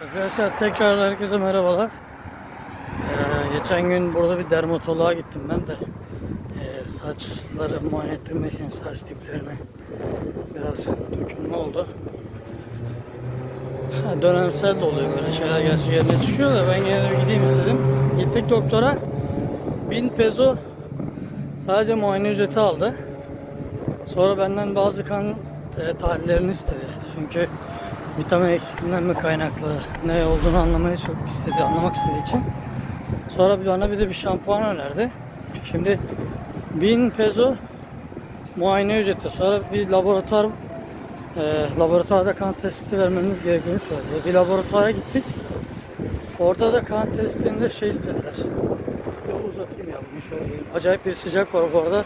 Arkadaşlar tekrar herkese merhabalar. Ee, geçen gün burada bir dermatoloğa gittim ben de. Ee, saçları muayene ettirmek için saç diplerine biraz dökülme oldu. Ha, dönemsel de oluyor böyle şeyler gerçi yerine çıkıyor da ben yine gideyim istedim. Gittik doktora 1000 peso sadece muayene ücreti aldı. Sonra benden bazı kan e, tahlillerini istedi. Çünkü vitamin eksikliğinden mi kaynaklı ne olduğunu anlamaya çok istedi, anlamak istediği için. Sonra bana bir de bir şampuan önerdi. Şimdi 1000 peso muayene ücreti. Sonra bir laboratuvar e, laboratuvarda kan testi vermeniz gerektiğini söyledi. Bir laboratuvara gittik. Orada da kan testinde şey istediler. Bir uzatayım ya bunu şöyle. Acayip bir sıcak var bu arada.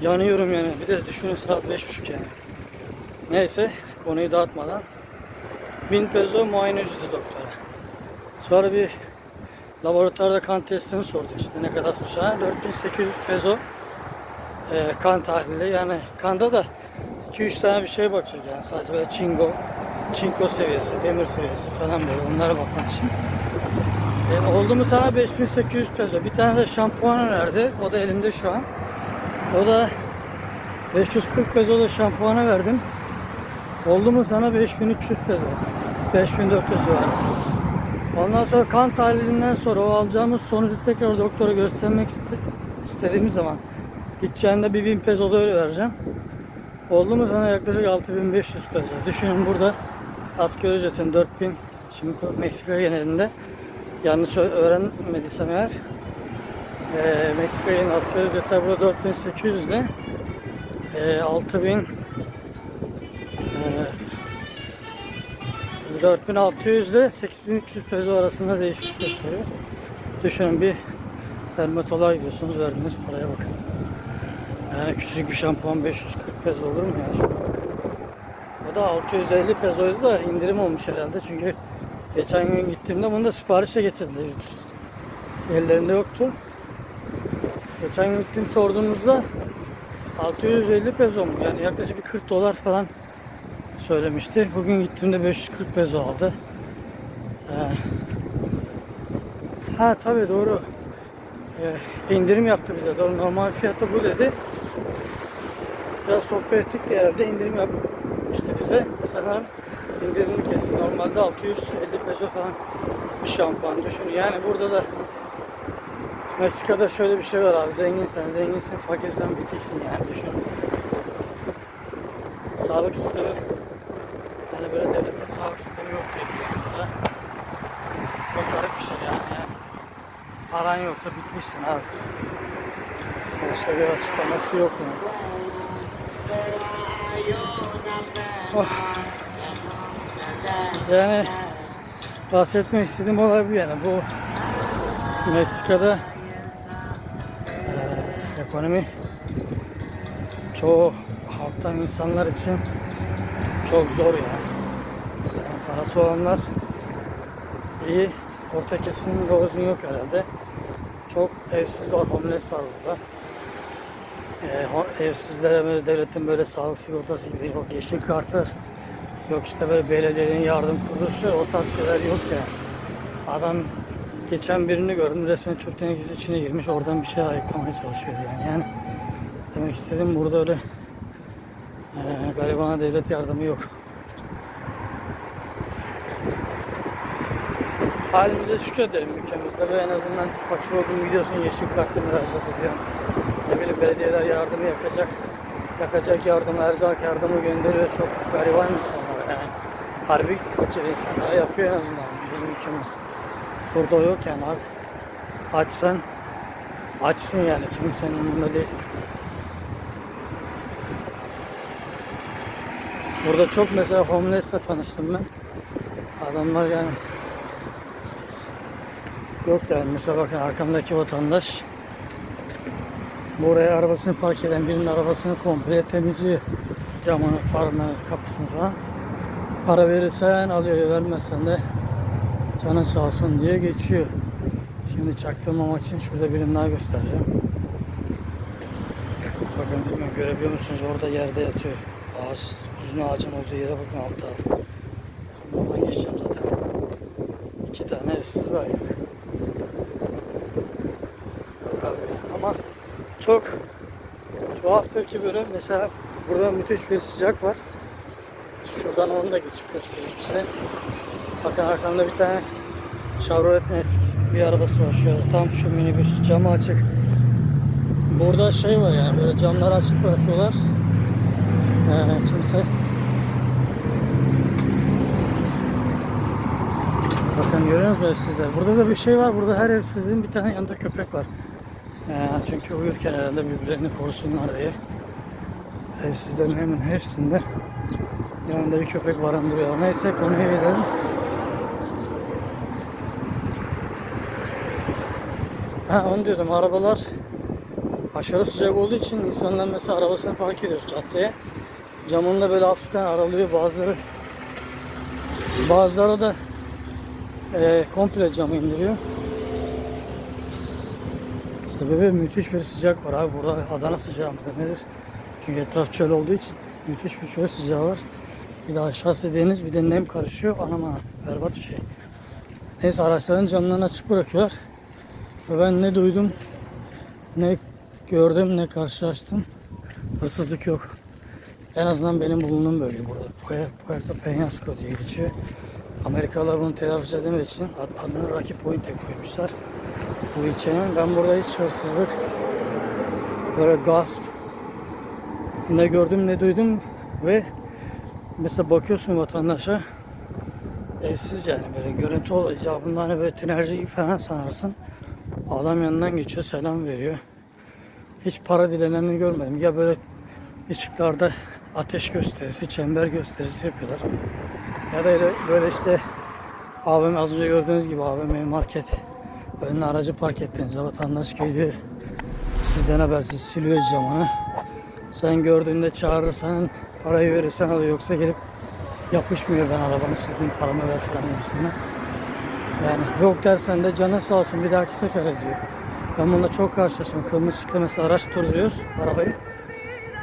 Yanıyorum yani. Bir de düşünün saat 5.30 yani. Neyse konuyu dağıtmadan 1000 peso muayene ücreti doktora. Sonra bir laboratuvarda kan testini sorduk işte ne kadar tutacağını. 4800 peso e, kan tahlili yani kanda da 2-3 tane bir şey bakacak yani sadece böyle çingo, çinko seviyesi, demir seviyesi falan böyle onlara bakmak için. E, oldu mu sana 5800 peso. Bir tane de şampuan önerdi. O da elimde şu an. O da 540 peso da şampuana verdim. Oldu mu sana 5300 peso. 5400 civarı. Ondan sonra kan tahlilinden sonra o alacağımız sonucu tekrar doktora göstermek iste- istediğimiz zaman gideceğinde bir 1000 peso da öyle vereceğim. Oldu mu sana yaklaşık 6500 peso. Düşünün burada asgari ücretin 4000 şimdi Meksika genelinde yanlış öğrenmediysem eğer e, Meksika'nın asgari ücretler burada 4800 ile e, 6000 4600 ile 8300 peso arasında değişiklik gösteriyor. Düşünün bir dermatoloğa gidiyorsunuz verdiğiniz paraya bakın. Yani küçücük bir şampuan 540 peso olur mu ya? Bak. O da 650 pesoydu da indirim olmuş herhalde çünkü geçen gün gittiğimde bunu da siparişle getirdiler. Ellerinde yoktu. Geçen gün gittim sorduğumuzda 650 peso mu? Yani yaklaşık bir 40 dolar falan söylemişti. Bugün gittiğimde 540 peso aldı. Ee, ha tabii doğru. Ee, indirim yaptı bize. Doğru normal fiyatı bu dedi. Biraz sohbet ettik de herhalde indirim yapmıştı bize. Sanırım indirimli kesin. Normalde 650 peso falan bir şampuan düşünün. Yani burada da Meksika'da şöyle bir şey var abi. Zenginsen zenginsin, fakirsen bitiksin yani düşünün. Sağlık sistemi yani böyle devletin sağlık sistemi yok diye burada. Çok garip bir şey yani. yani. Paran yoksa bitmişsin abi. Başka bir açıklaması yok mu? Oh. Yani bahsetmek istediğim olay bu yani. Bu Meksika'da eee, ekonomi çoğu halktan insanlar için çok zor yani. yani parası olanlar iyi, orta kesimin doğrusu yok herhalde. Çok evsiz var, homeless var burada. Ee, evsizlere böyle devletin böyle sağlık sigortası gibi yok, yeşil kartı yok işte böyle belediyenin yardım kuruluşları o tarz şeyler yok yani. Adam geçen birini gördüm resmen çöp tenekesi içine girmiş oradan bir şey ayıklamaya çalışıyor yani. Yani demek istedim burada öyle e, garibana devlet yardımı yok. Halimize şükredelim ülkemizde ve en azından fakir olduğunu biliyorsun yeşil kartı müracaat ediyorum. Ne bileyim belediyeler yardımı yapacak. Yakacak yardım, erzak yardımı gönderiyor. Çok gariban insanlar yani. Harbi fakir insanlara yapıyor en azından bizim ülkemiz. Burada yok yani abi. Açsan açsın yani kimsenin umurunda değil. Burada çok mesela homeless'le tanıştım ben. Adamlar yani yok yani mesela bakın arkamdaki vatandaş buraya arabasını park eden birinin arabasını komple temizliyor. Camını, farını, kapısını falan. Para verirsen alıyor, vermezsen de canın sağ olsun diye geçiyor. Şimdi çaktırmamak için şurada birini daha göstereceğim. Bakın bilmiyorum görebiliyor musunuz orada yerde yatıyor. Ağaç, uzun ağacın olduğu yere bakın alt taraf. Şimdi geçeceğim zaten. iki tane evsiz var yani. Abi. Ama çok tuhaftır ki böyle mesela burada müthiş bir sıcak var. Şuradan onu da geçip göstereyim size. Bakın arkamda bir tane Chevrolet'in eski bir arabası var. Şöyle tam şu minibüs camı açık. Burada şey var yani böyle camları açık bırakıyorlar. Kimse Bakın görüyor musunuz evsizler? Burada da bir şey var. Burada her evsizliğin bir tane yanında köpek var. Ee, çünkü uyurken herhalde birbirlerini korusunlar diye. Evsizlerin hemen hepsinde yanında bir köpek barındırıyorlar. Neyse konuya gelelim. Ha onu diyordum arabalar aşırı sıcak olduğu için insanlar mesela arabasını park ediyor caddeye. Camını da böyle hafiften aralıyor bazıları. Bazıları da e, komple camı indiriyor. Sebebi müthiş bir sıcak var abi. Burada Adana sıcağı mıdır nedir? Çünkü etraf çöl olduğu için müthiş bir çöl sıcağı var. Bir de aşağısı deniz bir de nem karışıyor. Anam anam berbat bir şey. Neyse araçların camlarını açık bırakıyorlar. Ve ben ne duydum ne gördüm ne karşılaştım. Hırsızlık yok. En azından benim bulunduğum bölge burada. Puerto Peñasco diye geçiyor. Amerikalılar bunu telaffuz edemediği için ad- adını Rocky Point'e koymuşlar. Bu ilçenin. Ben burada hiç hırsızlık, böyle gasp ne gördüm ne duydum ve mesela bakıyorsun vatandaşa evsiz yani böyle görüntü ol icabında hani böyle tinerci falan sanarsın. Adam yanından geçiyor selam veriyor. Hiç para dileneni görmedim. Ya böyle ışıklarda ateş gösterisi, çember gösterisi yapıyorlar. Ya da öyle böyle işte AVM az önce gördüğünüz gibi AVM market önüne aracı park ettiğinizde vatandaş geliyor sizden habersiz siliyor camını. Sen gördüğünde çağırırsan parayı verirsen alıyor yoksa gelip yapışmıyor ben arabanı sizin paramı ver falan gibisinden. Yani yok dersen de canın sağ olsun bir dahaki sefer ediyor. Ben bununla çok karşılaştım. Kırmızı ışıkta araç durduruyoruz arabayı.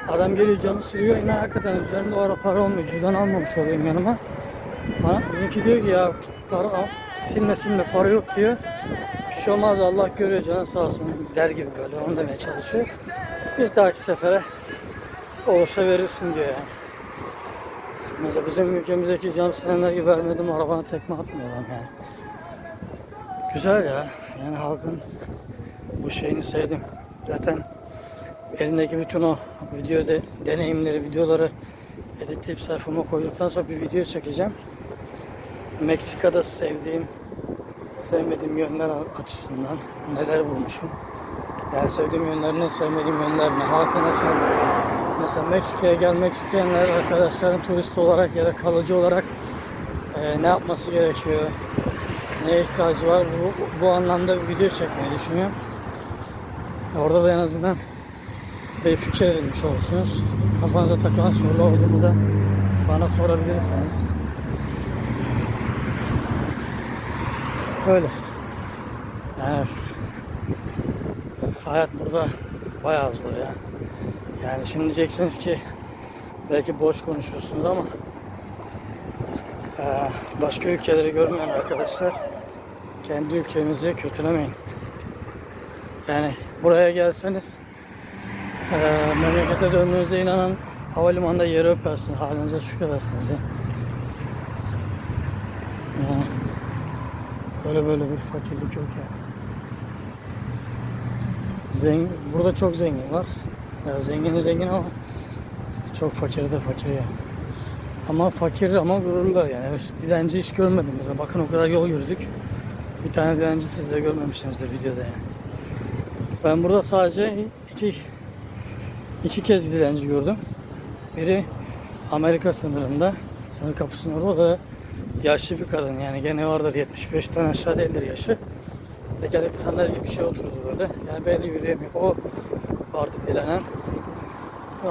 Adam geliyor camı siliyor. Yine hakikaten üzerinde o ara para olmuyor. Cüzdan almamış olayım yanıma. Bana bizimki diyor ki ya para al, silme silme para yok diyor. Bir şey olmaz Allah görüyor canın sağ olsun der gibi böyle onu demeye çalışıyor. Bir dahaki sefere olursa verirsin diyor yani. Mesela bizim ülkemizdeki cam silenler gibi vermedim arabana tekme atmıyorlar yani. Güzel ya. Yani halkın bu şeyini sevdim. Zaten elimdeki bütün o video de, deneyimleri, videoları editleyip sayfama koyduktan sonra bir video çekeceğim. Meksika'da sevdiğim, sevmediğim yönler açısından neler bulmuşum. Yani sevdiğim yönler ne, sevmediğim yönler ne, halkı nasıl. Mesela Meksika'ya gelmek isteyenler arkadaşların turist olarak ya da kalıcı olarak e, ne yapması gerekiyor, neye ihtiyacı var bu, bu anlamda bir video çekmeyi düşünüyorum. Orada da en azından bir fikir edinmiş olursunuz. Kafanıza takılan sorular olduğunu da bana sorabilirsiniz. Öyle. Yani hayat burada bayağı zor ya. Yani şimdi diyeceksiniz ki belki boş konuşuyorsunuz ama eee, başka ülkeleri görmeyen arkadaşlar kendi ülkemizi kötülemeyin. Yani buraya gelseniz eee memlekete döndüğünüze inanan havalimanında yeri öpersin, halinize şükredersiniz ya. Yani böyle böyle bir fakirlik yok yani. Zengin, burada çok zengin var. Ya zengini zengin ama çok fakir de fakir yani. Ama fakir ama gururlular yani. Dilenci hiç görmedim mesela. Bakın o kadar yol yürüdük. Bir tane dilenci siz de görmemişsinizdir videoda yani. Ben burada sadece iki iki kez dilenci gördüm. Biri Amerika sınırında, sınır kapısının orada. Yaşlı bir kadın yani gene vardır 75'ten aşağı değildir yaşı. Tekerlekli sandalye gibi bir şey oturdu böyle. Yani de yürüyemiyor. O vardı dilenen.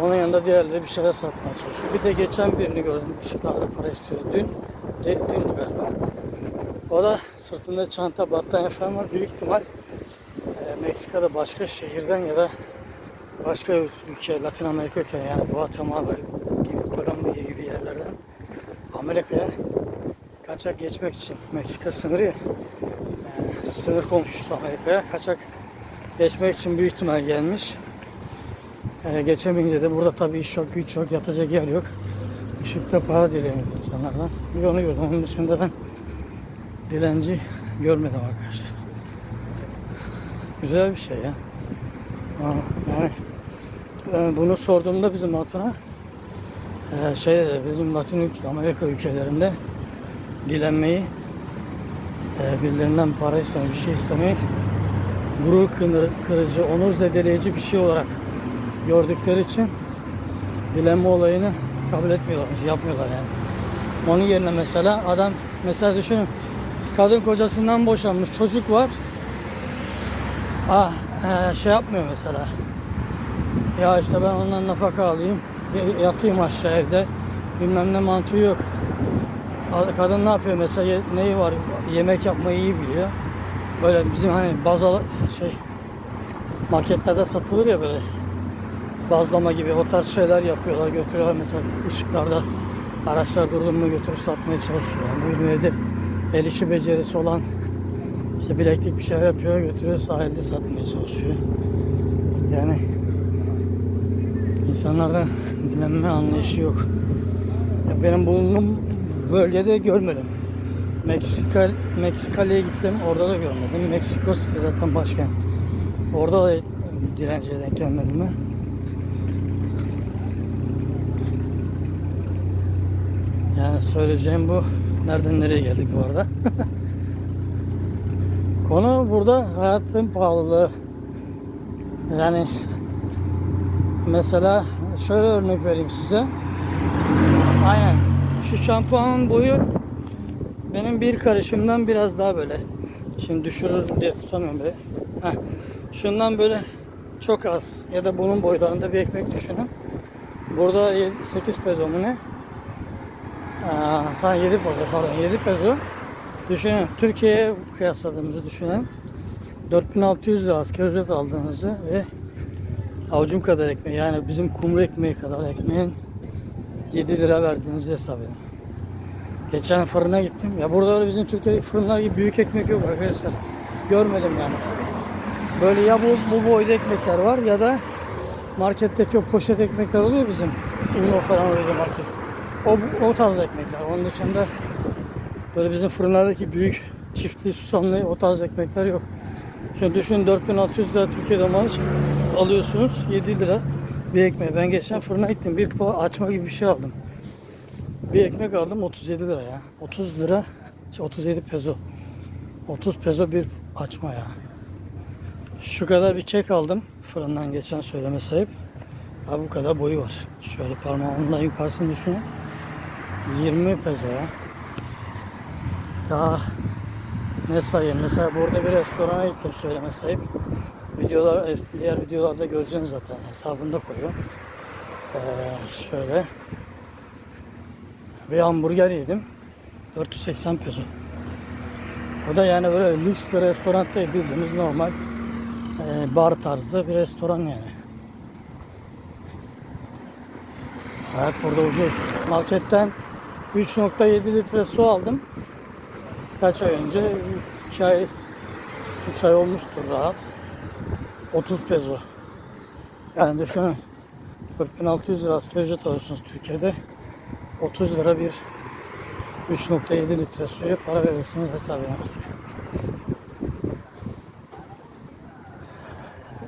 Onun yanında diğerleri bir şeyler satmaya çalışıyor. Bir de geçen birini gördüm. Işıklarda para istiyor. Dün, de, dündü galiba. O da sırtında çanta, battaniye falan var. Büyük ihtimal e, Meksika'da başka şehirden ya da başka ülke, Latin Amerika ülke yani Guatemala gibi, Kolombiya gibi yerlerden Amerika'ya kaçak geçmek için Meksika sınırı ya. Ee, sınır komşusu Amerika'ya kaçak geçmek için büyük ihtimal gelmiş. Ee, geçemeyince de burada tabii iş yok, güç yok, yatacak yer yok. Işıkta para dileniyor insanlardan. Bir onu gördüm. Onun dışında ben dilenci görmedim arkadaşlar. Güzel bir şey ya. Yani e, bunu sorduğumda bizim hatuna e, şey dedi, bizim Latin Amerika ülkelerinde dilenmeyi e, birilerinden para istemeyi, bir şey istemeyi gurur kırıcı, onur zedeleyici bir şey olarak gördükleri için dilenme olayını kabul etmiyorlar, yapmıyorlar yani. Onun yerine mesela adam, mesela düşünün kadın kocasından boşanmış, çocuk var. Ah, e, şey yapmıyor mesela. Ya işte ben ondan nafaka alayım, yatayım aşağı evde, bilmem ne mantığı yok. Ad- Kadın ne yapıyor mesela, neyi var, yemek yapmayı iyi biliyor. Böyle bizim hani bazal şey marketlerde satılır ya böyle bazlama gibi o tarz şeyler yapıyorlar götürüyorlar mesela ışıklarda araçlar durdu mu götürüp satmaya çalışıyorlar. Ne bileyim evde el işi becerisi olan işte bileklik bir şeyler yapıyor götürüyor sahilde satmaya çalışıyor. Yani insanlarda dilenme anlayışı yok. Ya benim bulunduğum bölgede görmedim. Meksika Meksikalı'ya gittim. Orada da görmedim. Meksiko City zaten başkent. Orada da direnciye denk gelmedim ben. Yani söyleyeceğim bu. Nereden nereye geldik bu arada? Konu burada hayatın pahalılığı. Yani mesela şöyle örnek vereyim size. Aynen. Şu şampuanın boyu benim bir karışımdan biraz daha böyle. Şimdi düşürür diye tutamıyorum böyle. Heh. Şundan böyle çok az ya da bunun boylarında bir ekmek düşünün. Burada 8 peso mu ne? Aa, sana 7 peso pardon 7 peso. Düşünün Türkiye'ye kıyasladığımızı düşünün. 4600 lira asgari ücret aldığınızı ve avucum kadar ekmeği yani bizim kumru ekmeği kadar ekmeğin 7 lira verdiğinizi hesap edin. Geçen fırına gittim. Ya burada öyle bizim Türkiye'deki fırınlar gibi büyük ekmek yok arkadaşlar. Görmedim yani. Böyle ya bu, bu boyda ekmekler var ya da marketteki o poşet ekmekler oluyor bizim. Uno falan öyle market. O, o tarz ekmekler. Onun dışında böyle bizim fırınlardaki büyük çiftli susamlı o tarz ekmekler yok. Şimdi düşünün 4600 lira Türkiye'de maaş alıyorsunuz 7 lira bir ekmeği. Ben geçen fırına gittim bir po açma gibi bir şey aldım. Bir ekmek aldım 37 lira ya. 30 lira, şey 37 peso. 30 peso bir açma ya. Şu kadar bir kek aldım fırından geçen söyleme sahip. Abi bu kadar boyu var. Şöyle parmağımdan yukarısını düşünün. 20 peso ya. Daha ne sayayım? Mesela burada bir restorana gittim söyleme sahip. Videolar, diğer videolarda göreceksiniz zaten. Hesabında koyuyor. Ee, şöyle. Bir hamburger yedim. 480 peso. O da yani böyle lüks bir restoran değil. Bildiğimiz normal e, bar tarzı bir restoran yani. Evet burada ucuz. Marketten 3.7 litre su aldım. Kaç ay önce? 2 ay, 3 ay olmuştur rahat. 30 peso. Yani düşünün. 4600 lira asgari ücret alıyorsunuz Türkiye'de. 30 lira bir 3.7 litre suya para veriyorsunuz hesap edin artık.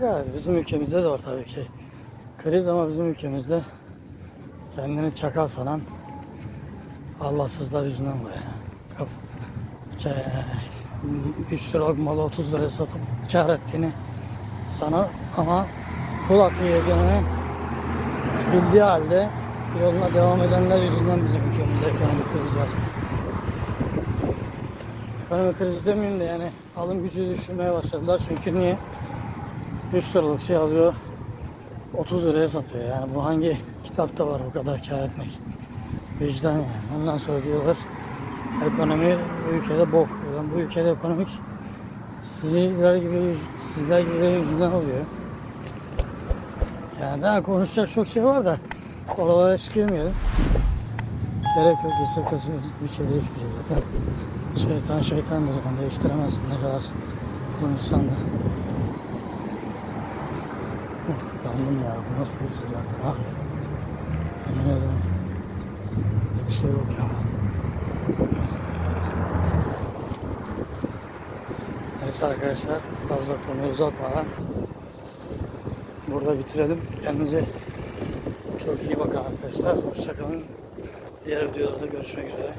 Ya bizim ülkemizde de var tabii ki. Kriz ama bizim ülkemizde kendini çakal sanan Allahsızlar yüzünden var yani. 3 liralık malı 30 liraya satıp kar ettiğini sana ama kul hakkı yediğini bildiği halde yoluna devam edenler yüzünden bizim ülkemizde ekonomik kriz var. Ekonomik kriz demeyeyim de yani alım gücü düşürmeye başladılar çünkü niye? 3 liralık şey alıyor 30 liraya satıyor yani bu hangi kitapta var bu kadar kar etmek? Vicdan yani. Ondan sonra diyorlar ekonomi ülkede bok. Yani bu ülkede ekonomik sizler gibi sizler gibi yüzünden oluyor. Yani daha konuşacak çok şey var da oralara hiç girmeyelim. Gerek yok. De bir şey değişmeyecek zaten. Şeytan şeytandır. Yani değiştiremezsin ne kadar konuşsan da. Yandım ya. Bu nasıl bir sıcak ya? Yemin ederim. Bir şey yok ya. Neyse arkadaşlar fazla konuyu uzatmadan burada bitirelim. Kendinize çok iyi bakın arkadaşlar. Hoşçakalın. Diğer videolarda görüşmek üzere.